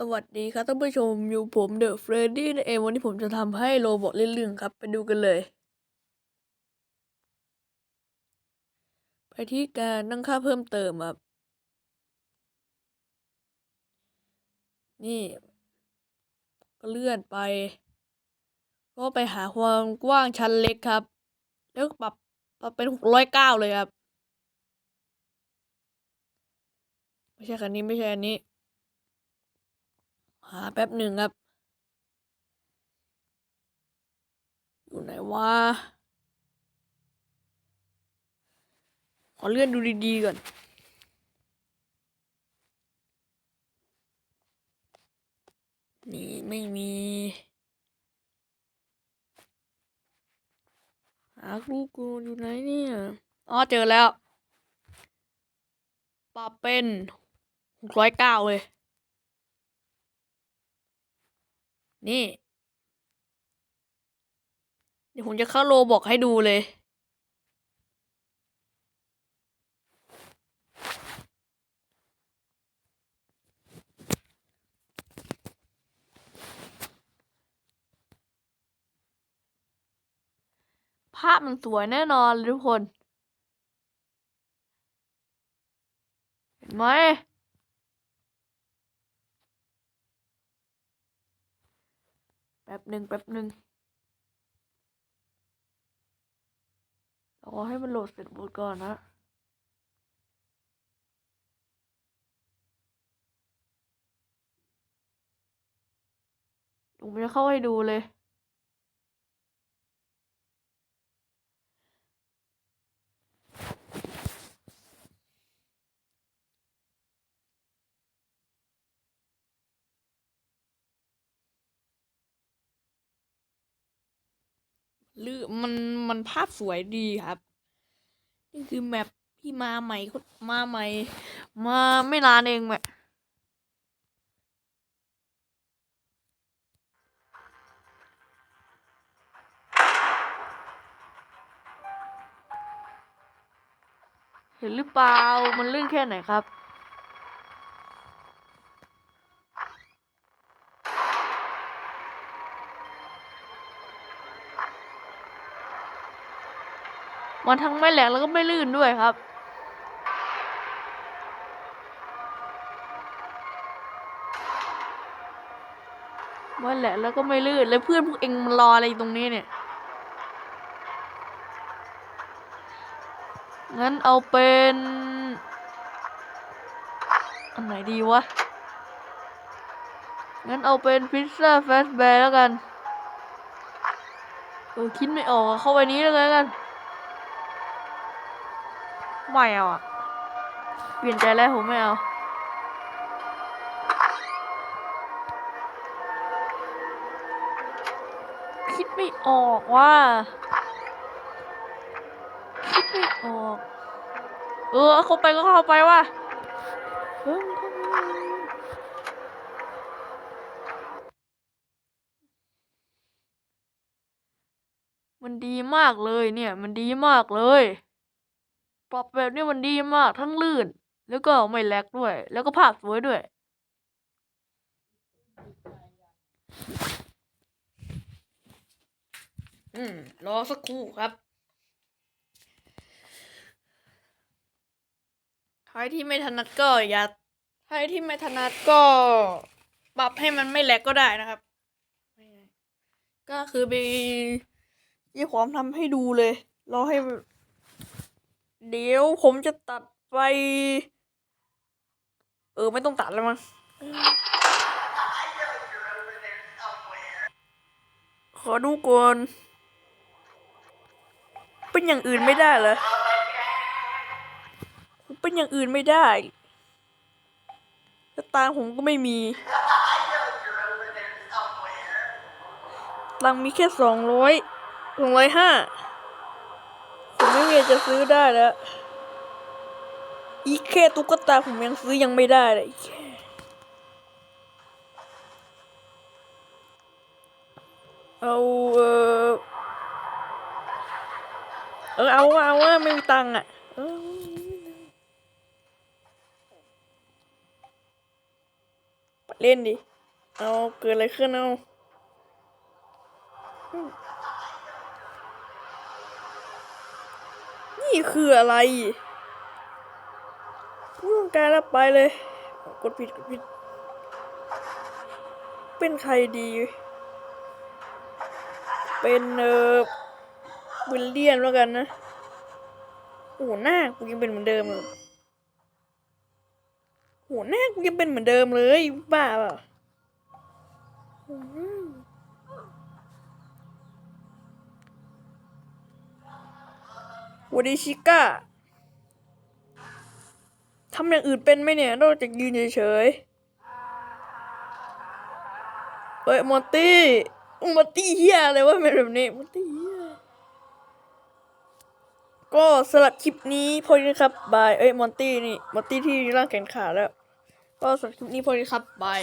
สวัสดีครับท่านผู้ชมอยู่ผมเดอะเฟรดดี้นั่นเองวันนี้ผมจะทำให้โรบอทเล่นเรื่องครับ ไปดูกันเลย ไปที่การตั้งค่าเพิ่มเติมครับ นี่ ก็เลื่อนไป ก็ไปหาความกว้างชั้นเล็กครับ แล้วปรับปรับเป็นหกร้อยเก้าเลยครับ ไม่ใช่คันนี้ไม่ใช่อันนี้ หาแป๊บหนึ่งครับ อยู่ไหนวะขอเลื่อนดูดีๆก่อนนี่ไม่มีหากูกูอยู่ไหนเนี่ยอ๋อเจอแล้วปรับเป็นหกร้อยเก้าเลย นี่ เดี๋ยวผมจะเข้าโลบอกให้ดูเลย ภาพมันสวยแน่นอนเลยทุกคน เห็นไหม แป๊บหนึ่งแป๊บหนึ่งรอให้มันโหลดเสร็จหมดก่อนนะผมจะเข้าให้ดูเลย ลือมันมันภาพสวยดีครับ นี่คือแมปที่มาใหม่มาใหม่ มาไม่นานเองแหละเห็นหรือเปล่า มันลื่นแค่ไหนครับ มันทั้งไม่แหลกแล้วก็ไม่ลื่นด้วยครับ ไม่แหลกแล้วก็ไม่ลื่น แล้วเพื่อนพวกเองมันรออะไรตรงนี้เนี่ย งั้นเอาเป็น อันไหนดีวะ งั้นเอาเป็นพิซซ่าแฟสแบร์แล้วกัน เออคิดไม่ออกเข้าไปนี้แล้วกัน ไม่เอาอะเปลี่ยนใจแล้วผมไม่เอาคิดไม่ออกว่า คิดไม่ออก เออเข้าไปก็เข้าไปว่ะมันดีมากเลยเนี่ย มันดีมากเลย ปรับแบบนี้มันดีมากทั้งลื่น แล้วก็ไม่แลกด้วย แล้วก็ภาพสวยด้วย อืม รอสักครู่ครับ ใครที่ไม่ถนัดก็อย่า ใครที่ไม่ถนัดก็ ปรับให้มันไม่แลกก็ได้นะครับ ก็คือไปยี่ความทำให้ดูเลย รอให้ เดี๋ยวผมจะตัดไป เออ ไม่ต้องตัดแล้วมั้งขอดูก่อนเป็นอย่างอื่นไม่ได้เหรอผมเป็นอย่างอื่นไม่ได้แล้วตังค์ผมก็ไม่มีตังค์มีแค่สองร้อยสองร้อยห้า ไม่มีจะซื้อได้แล้วอีแค่ตุ๊กตาผมยังซื้อยังไม่ได้เลยเอาเออเออเอาเอาว่าไม่มีตังค์อะเออไปเล่นดิ เอาเกิดอะไรขึ้นเอาอืม นี่คืออะไรไม่ต้องการแล้วไปเลย กดผิดกดผิด เป็นใครดี เป็นเออวิลเลียนแล้วกันนะโอ้หน้ากูยังเป็นเหมือนเดิมเลยโอ้โหหน้ากูยังเป็นเหมือนเดิมเลยบ้าเปล่า วัสดีชิก้าทำอย่างอื่นเป็นไหมเนี่ยนอกจากยืนเฉยๆเฮ้ยมอนตี้มอนตี้เฮียอะไรวะเป็นแบบนี้มอนตี้เฮียก็สำหรับคลิปนี้พอดีครับบายเอ้ยมอนตี้นี่มอนตี้ที่ร่างแขนขาแล้ว ก็สำหรับคลิปนี้พอดีครับบาย